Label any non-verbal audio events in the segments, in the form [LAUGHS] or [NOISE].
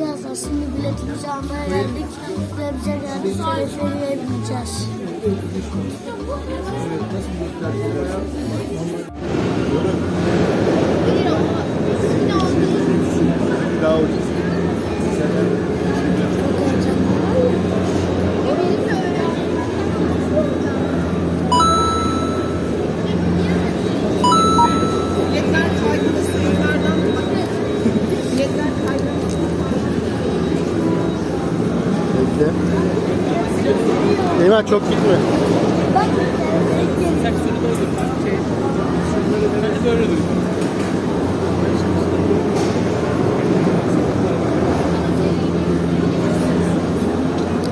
Arkadaşlar şimdi biletimizi almaya geldik. Ve bize geldik. Teleferiye bineceğiz. Daha ucuz. Eyvah çok gitme.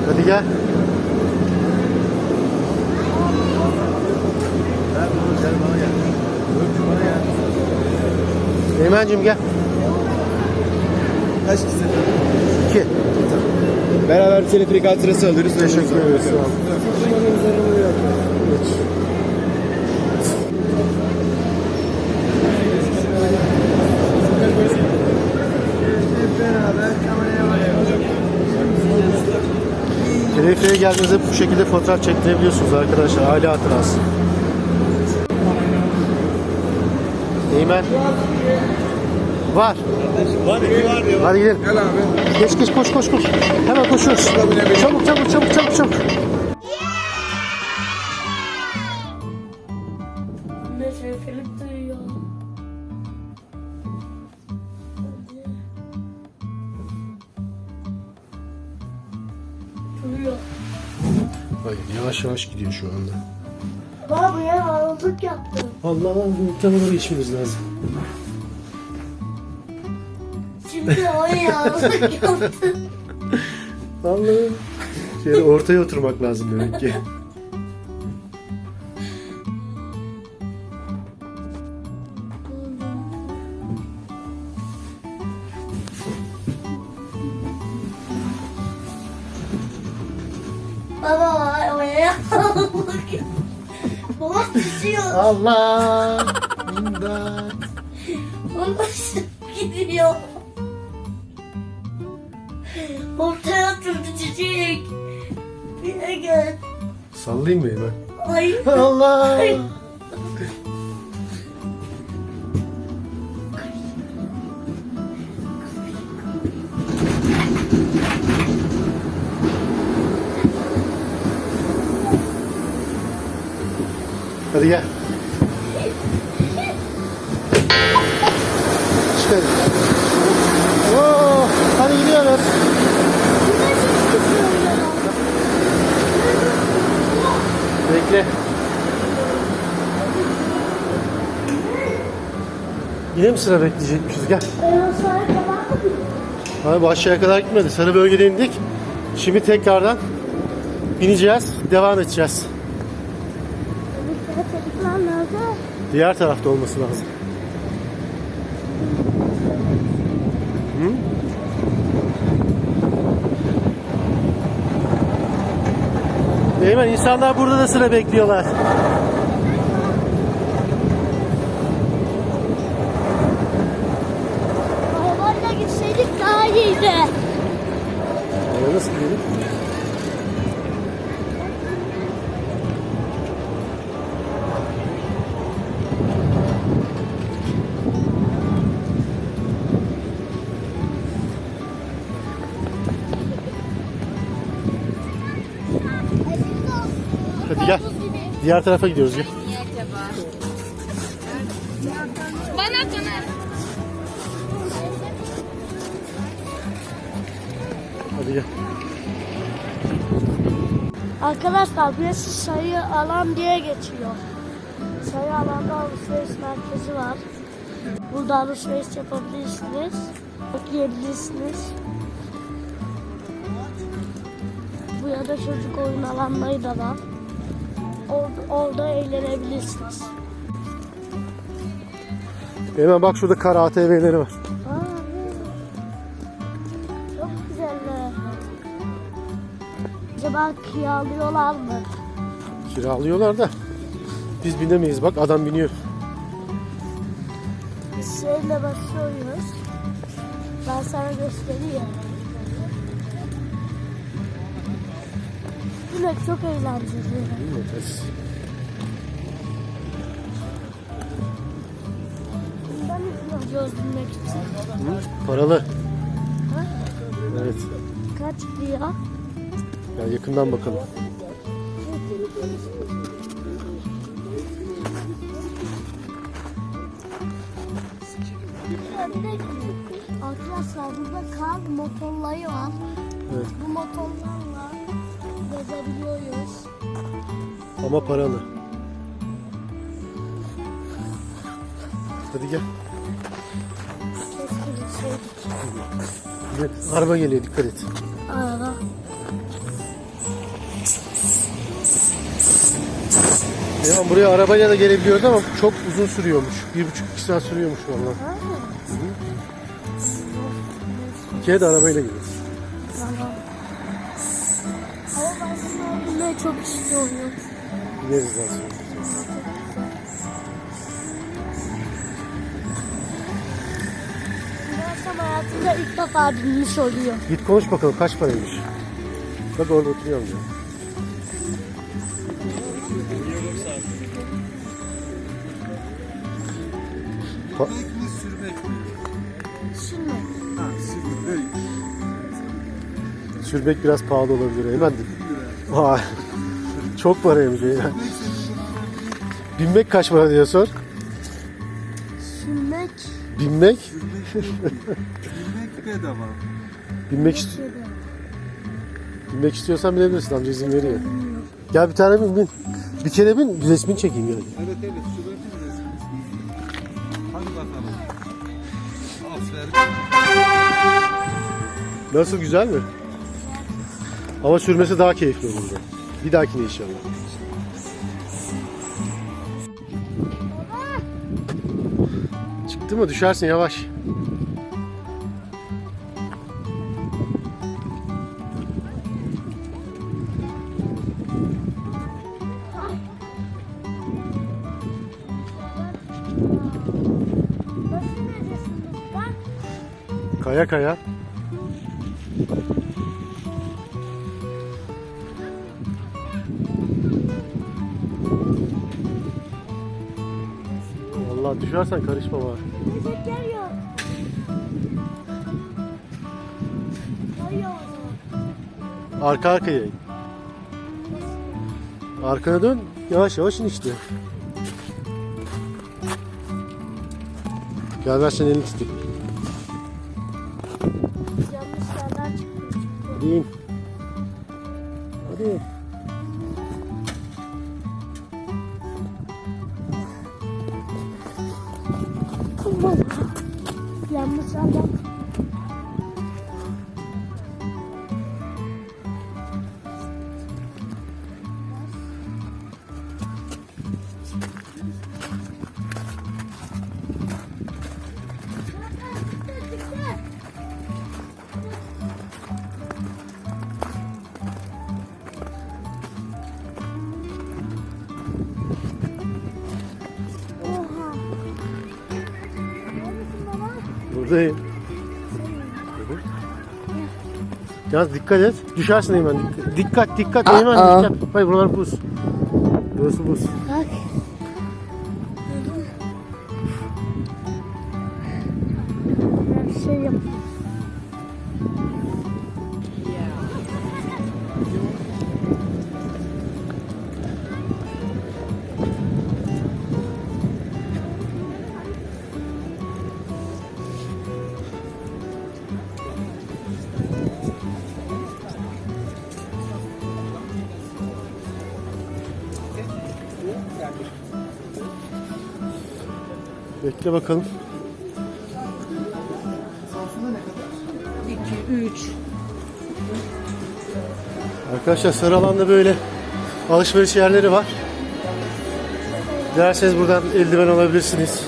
Hadi gel. Eymen'cim gel. Kaç kişi? İki. Beraber bir teleferik hatırası alıyoruz. Teşekkür ederiz. Sağ. Teleferiğe geldiğinizde bu şekilde fotoğraf çektirebiliyorsunuz arkadaşlar. Aile hatırası. Eymen. Var. Var iki var diyor. Hadi gidelim. Gel abi. Geç geç koş koş koş. Hemen koşuyoruz. Çabuk çabuk çabuk çabuk çabuk. Hayır yavaş yavaş gidiyor şu anda. Baba ya ağırlık yaptım. Allah'ım yumurtaları geçmemiz lazım. O ağırlık yaptı. Allah'ım. Şöyle ortaya oturmak lazım demek ki. Baba o ya ağırlık yaptı. Baba düşüyor. Allah. İmdat. Baba gidiyor. Sallayayım mı Eymen? Ay. Allah. Ay. Hadi gel. Çıkar. Bekle. Yine mi sıra bekleyecekmişiz? Gel. Abi aşağıya kadar gitmedi. Sarı bölgede indik. Şimdi tekrardan bineceğiz. Devam edeceğiz. Diğer tarafta olması lazım. Eymen insanlar burada da sıra bekliyorlar. Arabayla gitseydik daha iyiydi. Nasıl gidelim? Diğer tarafa gidiyoruz gel. Bana bana. Hadi gel. Arkadaşlar burası sayı alan diye geçiyor. Sayı alanda alışveriş merkezi var. Burada alışveriş yapabilirsiniz. Yiyebilirsiniz. Bu ya da çocuk oyun alanları da var. Orada, eğlenebilirsiniz. Eymen bak şurada kar ATV'leri var. Aa, çok güzeller. Acaba kiralıyorlar mı? Kiralıyorlar da. Biz binemeyiz bak adam biniyor. Biz şeyle başlıyoruz. Ben sana göstereyim. Sürmek çok eğlenceli. Evet. Ben için. Hı? Paralı. Ha? Evet. Kaç lira? Ya yakından bakalım. Arkadaşlar burada kar motorları var. Evet. Bu motorlarla gezebiliyoruz. Ama paralı. Hadi gel. Keşke gitseydik. Evet, araba geliyor dikkat et. Araba. Yaman buraya arabayla da gelebiliyoruz ama çok uzun sürüyormuş. Bir buçuk iki saat sürüyormuş vallahi. Ha? Bir kere de arabayla gidiyoruz. Çok istiyorum. Gideriz daha sonra. Hayatımda ilk defa binmiş oluyor. Git konuş bakalım kaç paraymış. Bak orada oturuyorum ya. Pa- Sürmek mi sürmek mi? Ha sürmek. sürmek biraz pahalı olabilir. Hemen Vay. Çok paraymış ya. Binmek kaç para diye sor. sürmek Binmek? Sürmek bedava. Binmek, ist- binmek istiyorsan binebilirsin amca izin veriyor. Gel bir tane bin bin. Bir kere bin resmini çekeyim gel. Evet evet resminiz? Hadi bakalım. Aferin. Nasıl güzel mi? Ama sürmesi daha keyifli olur. Bir dahakine inşallah. Çıktı mı düşersin yavaş. Kaya kaya. Vallahi düşersen karışma var. Binecek yer yok. Arka arkaya in. Arkana dön. Yavaş yavaş in işte. Gel ver sen elini tutayım. Yanlış yerden çıktım. Hadi in. Hadi. Buradayım. Yalnız dikkat et. Düşersin hemen. Dikkat dikkat. dikkat. Hemen dikkat. Hayır buralar buz. Burası buz. Bekle bakalım. 2, 3. Arkadaşlar sarı alanda böyle alışveriş yerleri var. Dilerseniz buradan eldiven alabilirsiniz.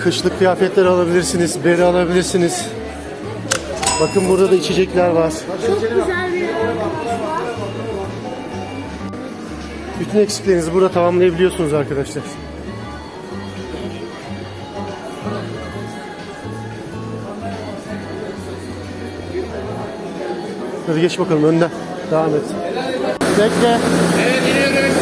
Kışlık kıyafetler alabilirsiniz. Beri alabilirsiniz. Bakın burada da içecekler var. Çok güzel bir. Bütün eksiklerinizi burada tamamlayabiliyorsunuz arkadaşlar. Hadi geç bakalım önden. Devam et. Bekle. Evet iniyoruz.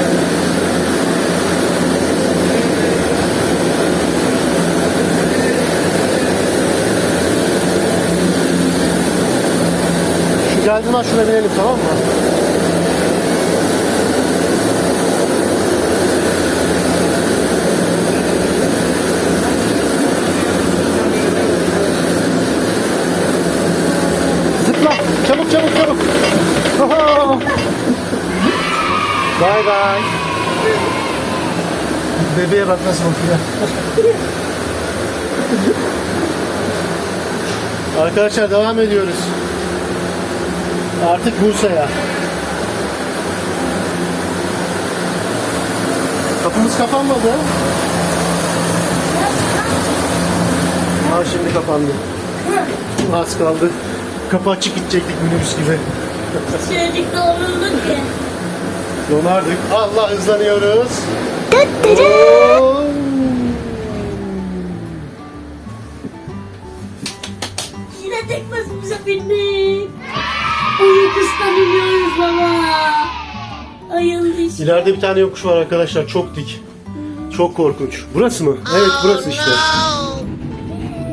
Şu geldiğin an şuna binelim tamam mı? Zıpla. Çabuk çabuk çabuk. Oho. Bay. Bebeğe bak nasıl bakıyor. Arkadaşlar devam ediyoruz. Artık Bursa'ya. Kapımız kapanmadı. Ha şimdi kapandı. Az kaldı. Kapı açık gidecektik minibüs gibi. Şeydik doğrulduk ya. Donardık. Allah hızlanıyoruz. Oo. Yine tek başımıza bindik. Oyun kıstan iniyoruz baba. Ayıldı işte. İleride bir tane yokuş var arkadaşlar. Çok dik. Çok korkunç. Burası mı? Evet burası işte.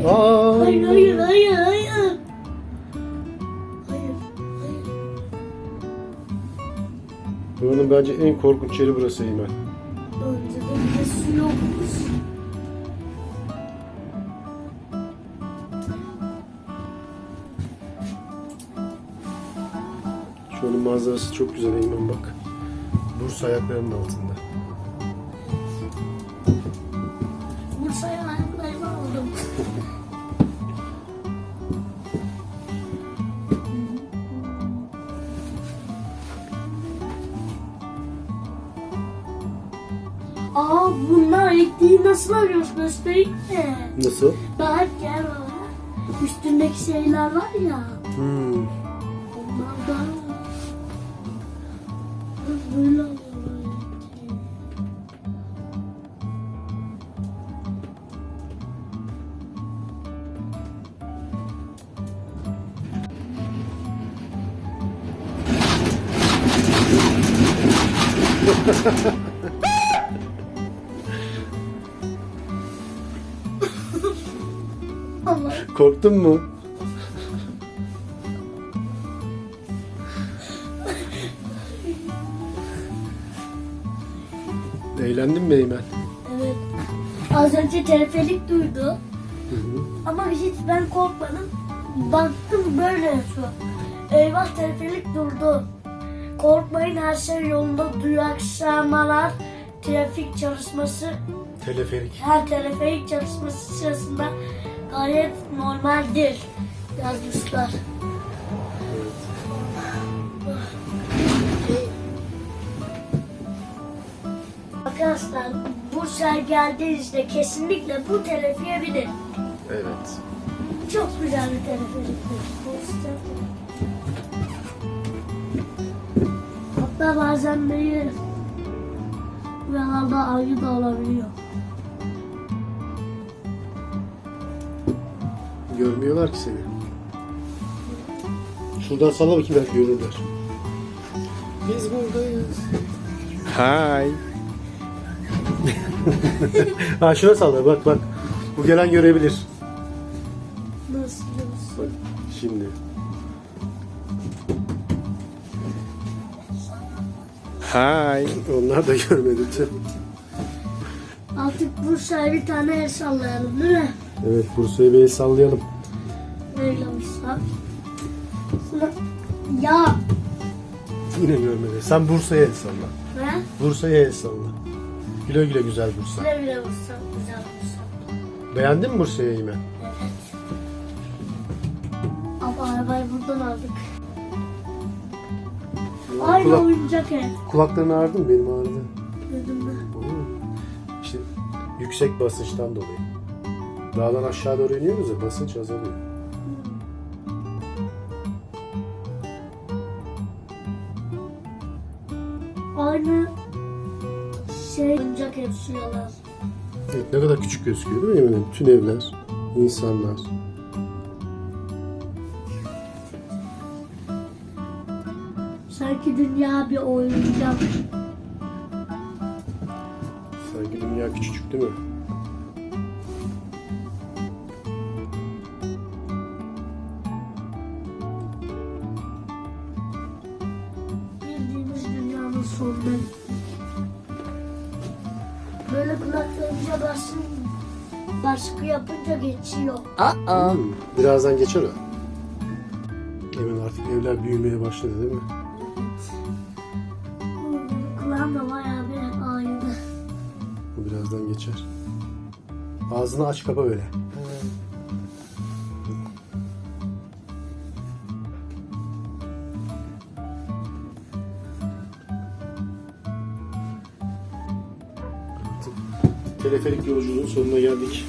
Aa. Hayır hayır. Hayır. Hayır. Buranın bence en korkunç yeri burası Eymen. Önceden de su yokmuş. Şöyle manzarası çok güzel Eymen bak. Bursa ayaklarının altında. Nasıl arıyoruz göstereyim mi? Nasıl? Daha gel baba. Üstündeki şeyler var ya. Hmm. Onlardan. Böyle alıyorlar elektriği. Allah. Korktun mu? Eğlendin mi Eymen? Evet. Az önce teleferik duydu. Ama hiç ben korkmadım. Baktım böyle şu. Eyvah teleferik durdu. Korkmayın her şey yolunda. Duyu akşamalar. Trafik çalışması, Teleferik. her teleferik çalışması sırasında gayet normaldir yazmışlar. Arkadaşlar Bursa'ya geldiğinizde kesinlikle bu telefiye binin. Evet. Çok güzel bir teleferiktir. Hatta bazen böyle buralarda ayı da olabiliyor. Görmüyorlar ki seni. Şuradan salla bakayım belki görürler. Biz buradayız. Hay. [LAUGHS] ha şuna salla bak bak. Bu gelen görebilir. Nasıl nasıl? Şimdi. Hay. Onlar da görmedi tüh. Artık Bursa'ya bir tane el sallayalım değil mi? Evet Bursa'ya bir el sallayalım. Oylamışlar. Sonra ya Yine görmedi. Sen Bursa'ya el salla. ve Bursa'ya el salla. Güle güle güzel Bursa. güle güle Bursa, güzel Bursa. Beğendin mi Bursa'yı Eymen? Evet. Ama arabayı buradan aldık. Aynı oyuncak ev. Kulakların ağrıdı mı? Benim ağrıdı. Dedim ben. İşte yüksek basınçtan dolayı. Dağdan aşağı doğru iniyoruz ya basınç azalıyor. Aynı şey oyuncak yalan. Evet, ne kadar küçük gözüküyor değil mi Eymen? Bütün evler, insanlar. Sanki dünya bir oyuncak. Sanki dünya küçücük değil mi? Yapınca geçiyor. Hmm, Birazdan geçer o. Hemen artık evler büyümeye başladı değil mi? Kulağım da bayağı bir ağrıdı. Bu birazdan geçer. Ağzını aç kapa böyle. Artık Teleferik yolculuğun sonuna geldik.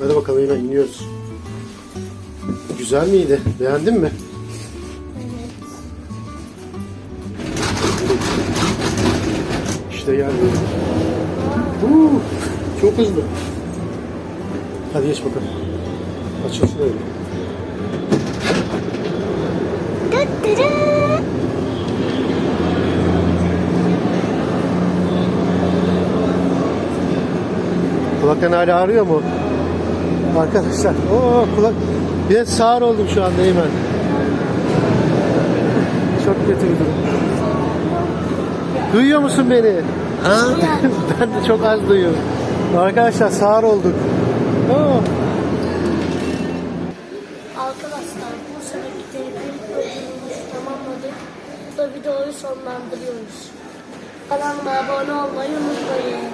Bakalım yine iniyoruz. Güzel miydi? Beğendin mi? İşte geldi. Çok hızlı. Hadi geç bakalım. Açılsın öyle. Kulakların hala ağrıyor mu? Arkadaşlar, o kulak... Bir de sağır oldum şu anda Eymen. Çok kötü bir durum. Duyuyor musun beni? [LAUGHS] ben de çok az duyuyorum. Arkadaşlar sağır olduk. Oo. Arkadaşlar bu seneki teleferik yolculuğumuzu tamamladık. Burada videoyu sonlandırıyoruz. Kanalıma abone olmayı unutmayın.